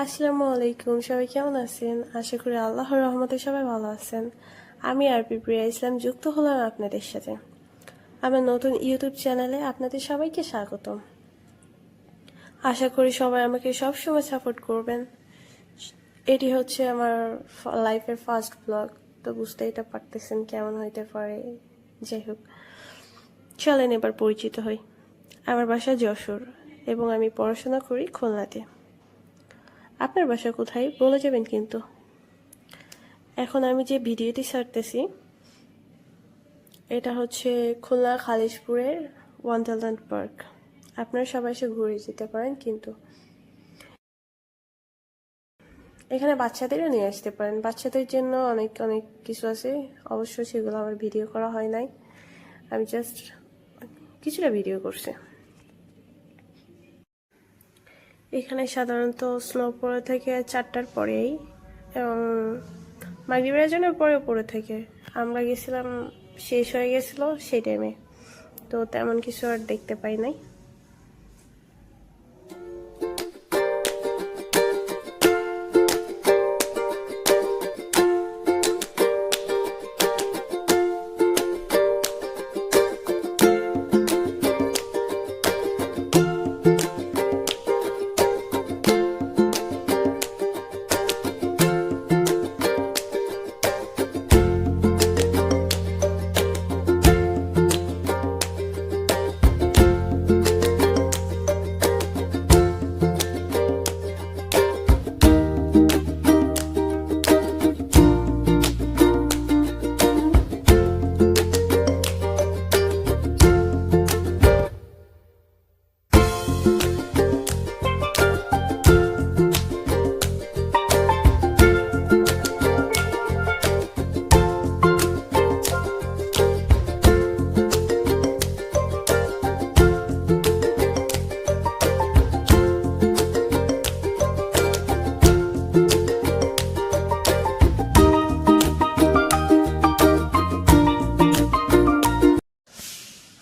আসসালামু আলাইকুম, সবাই কেমন আছেন? আশা করি আল্লাহর রহমতে সবাই ভালো আছেন। আমি আরপি প্রিয়া ইসলাম, যুক্ত হলাম আপনাদের সাথে। আমার নতুন ইউটিউব চ্যানেলে আপনাদের সবাইকে স্বাগতম। আশা করি সবাই আমাকে সবসময় সাপোর্ট করবেন। এটি হচ্ছে আমার লাইফের ফার্স্ট ব্লগ, তো বুঝতেই তো পারতেছেন কেমন হইতে পারে। যাই হোক, চলেন এবার পরিচিত হই। আমার বাসা যশোর, এবং আমি পড়াশোনা করি খুলনাতে। আপনার বাসা কোথায়? বলে যাবেন কিন্তু। এখন আমি যে ভিডিওটি ছাড়তেছি, এটা হচ্ছে খুলনা খালিশপুরের ওয়ান্ডারল্যান্ড পার্ক। আপনারা সবাই এসে ঘুরে যেতে পারেন কিন্তু। এখানে বাচ্চাদেরও নিয়ে আসতে পারেন। বাচ্চাদের জন্য অনেক অনেক কিছু আছে। অবশ্য সেগুলো আমার ভিডিও করা হয় নাই। আমি জাস্ট কিছুটা ভিডিও করছি। এখানে সাধারণত স্নো পড়ে থাকে চারটার পরেই এবং মাগরিবের জন্য পরেও পড়ে থাকে। আমরা গেছিলাম, শেষ হয়ে গেছিল সেই টাইমে তো তেমন কিছু আর দেখতে পাই নাই।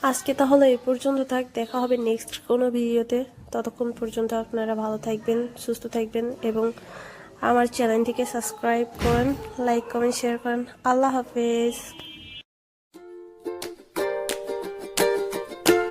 আজকে তাহলে এই পর্যন্ত থাক, দেখা হবে নেক্সট কোনো ভিডিওতে ততক্ষণ পর্যন্ত আপনারা ভালো থাকবেন, সুস্থ থাকবেন এবং আমার চ্যানেলটিকে সাবস্ক্রাইব করেন লাইক কমেন্ট শেয়ার করেন। আল্লাহ হাফেজ।